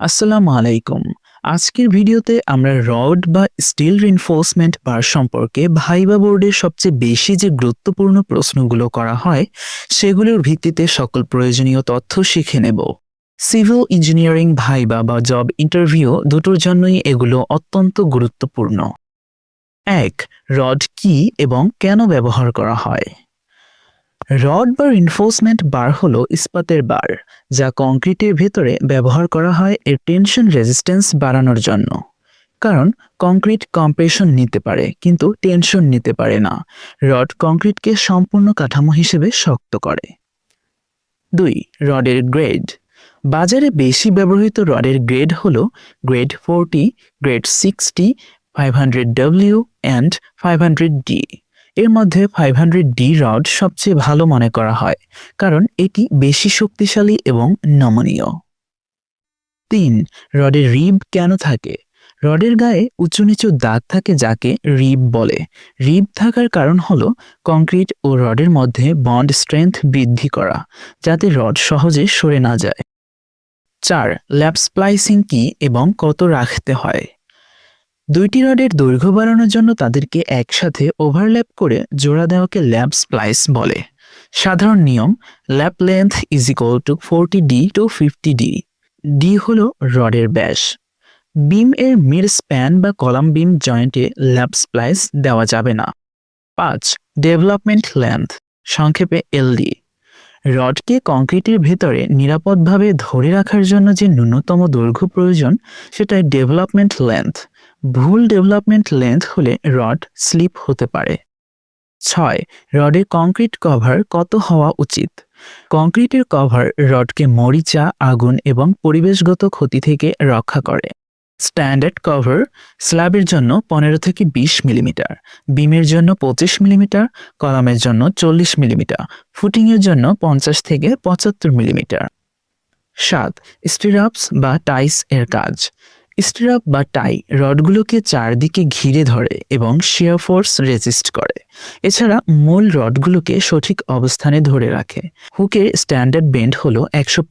আসসালামু আলাইকুম। আজকের ভিডিওতে আমরা রড বা স্টিল রিনফোর্সমেন্ট বার সম্পর্কে ভাইবা বোর্ডের সবচেয়ে বেশি যে গুরুত্বপূর্ণ প্রশ্নগুলো করা হয়, সেগুলোর ভিত্তিতে সকল প্রয়োজনীয় তথ্য শিখে নেব। সিভিল ইঞ্জিনিয়ারিং ভাইবা বা জব ইন্টারভিউ দুটোর জন্যই এগুলো অত্যন্ত গুরুত্বপূর্ণ। এক, রড কি এবং কেন ব্যবহার করা হয়? রড বা রিনফোর্সমেন্ট বার হলো ইস্পাতের বার, যা কংক্রিটের ভেতরে ব্যবহার করা হয় এর টেনশন রেজিস্ট্যান্স বাড়ানোর জন্য। কারণ কংক্রিট কম্প্রেশন নিতে পারে, কিন্তু টেনশন নিতে পারে না। রড কংক্রিটকে সম্পূর্ণ কাঠামো হিসেবে শক্ত করে। দুই, রডের গ্রেড বাজারে বেশি ব্যবহৃত রডের গ্রেড হল grade forty grade sixty five hundred W and five hundred D এর মধ্যে ফাইভ হান্ড্রেড ডি রড সবচেয়ে ভালো মনে করা হয়, কারণ এটি বেশি শক্তিশালী এবং নমনীয়। তিন, রডের রিব কেন থাকে? রডের গায়ে উঁচু নিচু দাগ থাকে যাকে রিব বলে। রিব থাকার কারণ হলো কংক্রিট ও রডের মধ্যে বন্ড স্ট্রেংথ বৃদ্ধি করা, যাতে রড সহজে সরে না যায়। চার, ল্যাপ স্প্লাইসিং কি এবং কত রাখতে হয়? দুইটি রডের দৈর্ঘ্য বাড়ানোর জন্য তাদেরকে একসাথে ওভারল্যাপ করে জোড়া দেওয়াকে ল্যাপ স্প্লাইস বলে। সাধারণ নিয়ম lap length is equal to forty D to fifty D D হল রডের ব্যাস। বিম এর মিড স্প্যান বা কলাম বিম জয়েন্টে ল্যাপ স্প্লাইস দেওয়া যাবে না। পাঁচ ডেভেলপমেন্ট লেন্থ সংক্ষেপে এলডি রডকে কংক্রিটের ভেতরে নিরাপদভাবে ধরে রাখার জন্য যে ন্যূনতম দৈর্ঘ্য প্রয়োজন, সেটাই ডেভেলপমেন্ট লেন্থ ভুল ডেভেলপমেন্ট লেন্থ হলে রড স্লিপ হতে পারে। ছয় রডের কংক্রিট কভার কত হওয়া উচিত? কংক্রিটের কভার রডকে মরিচা, আগুন এবং পরিবেশগত ক্ষতি থেকে রক্ষা করে। স্ট্যান্ডার্ড কভার স্ল্যাবের জন্য পনেরো থেকে বিশ মিলিমিটার, বিমের জন্য পঁচিশ মিলিমিটার, কলামের জন্য চল্লিশ মিলিমিটার, ফুটিংয়ের জন্য পঞ্চাশ থেকে পঁচাত্তর মিলিমিটার। সাত, স্টিরাপস বা টাইস এর কাজ। স্টিরাপ বা টাই রডগুলোকে চারদিকে ঘিরে ধরে এবং শিয়ার ফোর্স রেজিস্ট করে। এছাড়া মূল রডগুলোকে সঠিক অবস্থানে ধরে রাখে। হুকের স্ট্যান্ডার্ড বেন্ড হলো একশো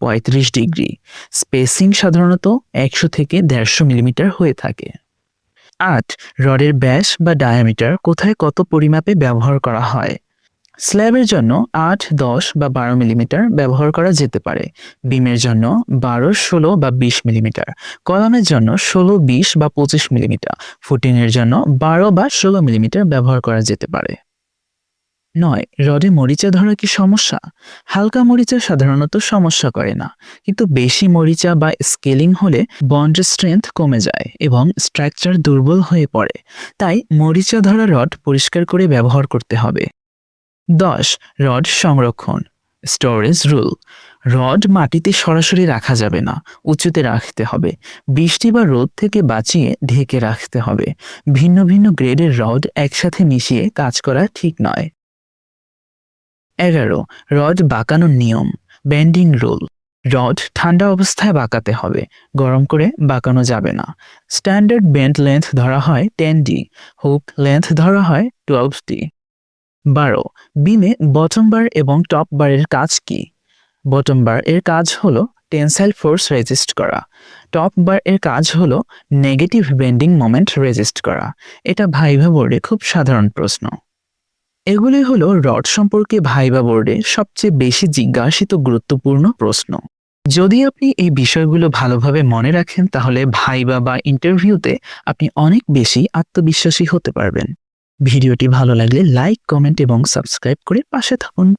ডিগ্রি। স্পেসিং সাধারণত একশো থেকে দেড়শো মিলিমিটার হয়ে থাকে। আট, রডের ব্যাস বা ডায়ামিটার কোথায় কত পরিমাপে ব্যবহার করা হয়? স্ল্যাবের জন্য আট, দশ বা বারো মিলিমিটার ব্যবহার করা যেতে পারে। বিমের জন্য বারো, ষোলো বা বিশ মিলিমিটার। কলামের জন্য ষোলো, বিশ বা পঁচিশ মিলিমিটার। ফুটিংয়ের জন্য বারো বা ষোলো মিলিমিটার ব্যবহার করা যেতে পারে। নয়, রডে মরিচা ধরা কি সমস্যা? হালকা মরিচা সাধারণত সমস্যা করে না। কিন্তু বেশি মরিচা বা স্কেলিং হলে বন্ডের স্ট্রেংথ কমে যায় এবং স্ট্রাকচার দুর্বল হয়ে পড়ে। তাই মরিচা ধরা রড পরিষ্কার করে ব্যবহার করতে হবে। দশ, রড সংরক্ষণ। স্টোরেজ রুল রড মাটিতে সরাসরি রাখা যাবে না, উঁচুতে রাখতে হবে। বৃষ্টি বা রোদ থেকে বাঁচিয়ে ঢেকে রাখতে হবে। ভিন্ন ভিন্ন গ্রেডের রড একসাথে মিশিয়ে কাজ করা ঠিক নয়। এগারো, রড বাঁকানোর নিয়ম বেন্ডিং রুল রড ঠান্ডা অবস্থায় বাঁকাতে হবে, গরম করে বাঁকানো যাবে না। স্ট্যান্ডার্ড বেন্ড লেন্থ ধরা হয় টেন ডি হুক লেন্থ ধরা হয় টুয়েলভ ডি বারো, বিমে বটম বার এবং টপ বারের কাজ কি? বটম বার এর কাজ হলো টেনসাইল ফোর্স রেজিস্ট করা। টপ বার এর কাজ হলো নেগেটিভ বেন্ডিং মোমেন্ট রেজিস্ট করা। এটা ভাইভা বোর্ডে খুব সাধারণ প্রশ্ন। এগুলি হলো রড সম্পর্কে ভাইভা বোর্ডে সবচেয়ে বেশি জিজ্ঞাসিত গুরুত্বপূর্ণ প্রশ্ন। যদি আপনি এই বিষয়গুলো ভালোভাবে মনে রাখেন, তাহলে ভাইবা বা ইন্টারভিউতে আপনি অনেক বেশি আত্মবিশ্বাসী হতে পারবেন। ভিডিওটি ভালো লাগলে লাইক কমেন্ট এবং সাবস্ক্রাইব করে পাশে থাকুন।